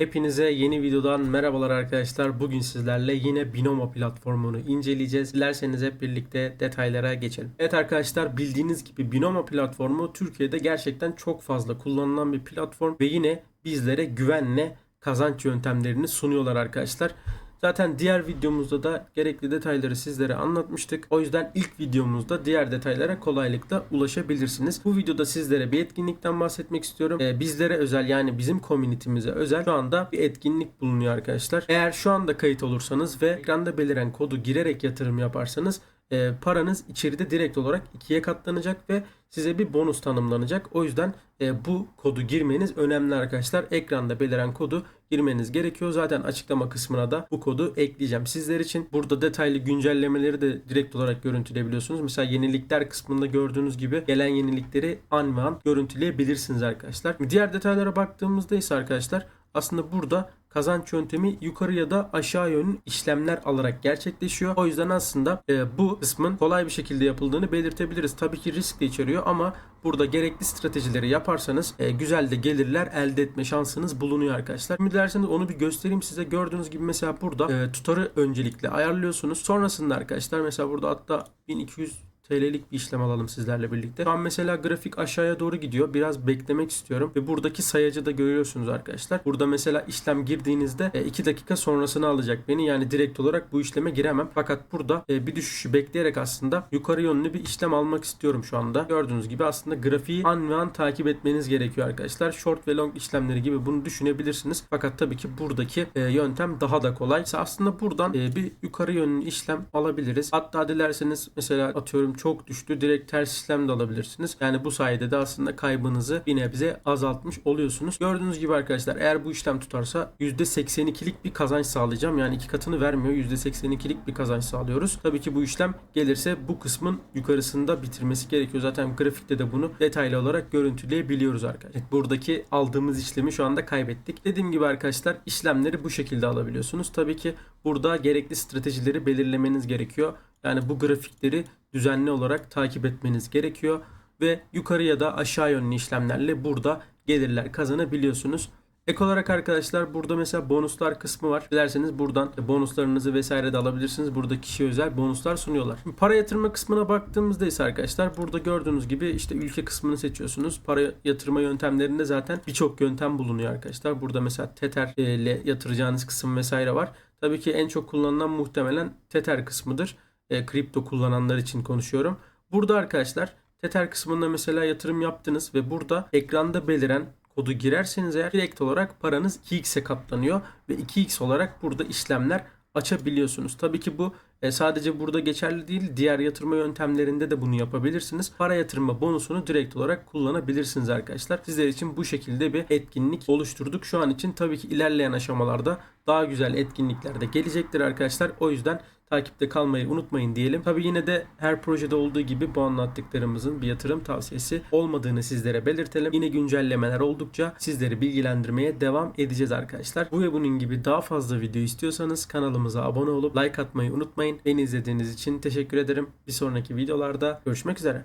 Hepinize yeni videodan merhabalar arkadaşlar. Bugün sizlerle yine Binomo platformunu inceleyeceğiz. Dilerseniz hep birlikte detaylara geçelim. Evet arkadaşlar bildiğiniz gibi Binomo platformu Türkiye'de gerçekten çok fazla kullanılan bir platform ve yine bizlere güvenle kazanç yöntemlerini sunuyorlar arkadaşlar. Zaten diğer videomuzda da gerekli detayları sizlere anlatmıştık. O yüzden ilk videomuzda diğer detaylara kolaylıkla ulaşabilirsiniz. Bu videoda sizlere bir etkinlikten bahsetmek istiyorum. Ee, bizlere özel yani bizim community'mize özel şu anda bir etkinlik bulunuyor arkadaşlar. Eğer şu anda kayıt olursanız ve ekranda beliren kodu girerek yatırım yaparsanız e, paranız içeride direkt olarak ikiye katlanacak ve size bir bonus tanımlanacak. O yüzden e, bu kodu girmeniz önemli arkadaşlar. Ekranda beliren kodu girmeniz gerekiyor. Zaten açıklama kısmına da bu kodu ekleyeceğim sizler için. Burada detaylı güncellemeleri de direkt olarak görüntüleyebiliyorsunuz. Mesela yenilikler kısmında gördüğünüz gibi gelen yenilikleri an ve an görüntüleyebilirsiniz arkadaşlar. Diğer detaylara baktığımızda ise arkadaşlar aslında burada kazanç yöntemi yukarı ya da aşağı yönlü işlemler alarak gerçekleşiyor. O yüzden aslında e, bu kısmın kolay bir şekilde yapıldığını belirtebiliriz. Tabii ki risk de içeriyor ama burada gerekli stratejileri yaparsanız e, güzel de gelirler elde etme şansınız bulunuyor arkadaşlar. Şimdi dilerseniz onu bir göstereyim size. Gördüğünüz gibi mesela burada e, tutarı öncelikle ayarlıyorsunuz. Sonrasında arkadaşlar mesela burada hatta 1200 TL'lik bir işlem alalım sizlerle birlikte. Şu an mesela grafik aşağıya doğru gidiyor. Biraz beklemek istiyorum. Ve buradaki sayacı da görüyorsunuz arkadaşlar. Burada mesela işlem girdiğinizde 2 dakika sonrasını alacak beni. Yani direkt olarak bu işleme giremem. Fakat burada e, bir düşüşü bekleyerek aslında yukarı yönlü bir işlem almak istiyorum şu anda. Gördüğünüz gibi aslında grafiği an ve an takip etmeniz gerekiyor arkadaşlar. Short ve long işlemleri gibi bunu düşünebilirsiniz. Fakat tabii ki buradaki e, yöntem daha da kolay. Aslında buradan e, bir yukarı yönlü işlem alabiliriz. Hatta dilerseniz mesela atıyorum çok düştü. Direkt ters işlem de alabilirsiniz. Yani bu sayede de aslında kaybınızı bir nebze azaltmış oluyorsunuz. Gördüğünüz gibi arkadaşlar eğer bu işlem tutarsa %82'lik bir kazanç sağlayacağım. Yani iki katını vermiyor. %82'lik bir kazanç sağlıyoruz. Tabii ki bu işlem gelirse bu kısmın yukarısında bitirmesi gerekiyor. Zaten grafikte de bunu detaylı olarak görüntüleyebiliyoruz arkadaşlar. Buradaki aldığımız işlemi şu anda kaybettik. Dediğim gibi arkadaşlar işlemleri bu şekilde alabiliyorsunuz. Tabii ki burada gerekli stratejileri belirlemeniz gerekiyor. Yani bu grafikleri düzenli olarak takip etmeniz gerekiyor ve yukarı ya da aşağı yönlü işlemlerle burada gelirler kazanabiliyorsunuz. Ek olarak arkadaşlar burada mesela bonuslar kısmı var. Dilerseniz buradan bonuslarınızı vesaire de alabilirsiniz. Burada kişi özel bonuslar sunuyorlar. Para yatırma kısmına baktığımızda ise arkadaşlar burada gördüğünüz gibi işte ülke kısmını seçiyorsunuz. Para yatırma yöntemlerinde zaten birçok yöntem bulunuyor arkadaşlar. Burada mesela Tether ile yatıracağınız kısım vesaire var. Tabii ki en çok kullanılan muhtemelen Tether kısmıdır e, kripto kullananlar için konuşuyorum. Burada arkadaşlar Tether kısmında mesela yatırım yaptınız ve burada ekranda beliren kodu girerseniz eğer direkt olarak paranız 2x'e katlanıyor ve 2x olarak burada işlemler açabiliyorsunuz. Tabii ki bu e, sadece burada geçerli değil. Diğer yatırma yöntemlerinde de bunu yapabilirsiniz. Para yatırma bonusunu direkt olarak kullanabilirsiniz arkadaşlar. Sizler için bu şekilde bir etkinlik oluşturduk. Şu an için tabii ki ilerleyen aşamalarda daha güzel etkinlikler de gelecektir arkadaşlar. O yüzden takipte kalmayı unutmayın diyelim. Tabii yine de her projede olduğu gibi bu anlattıklarımızın bir yatırım tavsiyesi olmadığını sizlere belirtelim. Yine güncellemeler oldukça sizleri bilgilendirmeye devam edeceğiz arkadaşlar. Bu ve bunun gibi daha fazla video istiyorsanız kanalımıza abone olup like atmayı unutmayın. Beni izlediğiniz için teşekkür ederim. Bir sonraki videolarda görüşmek üzere.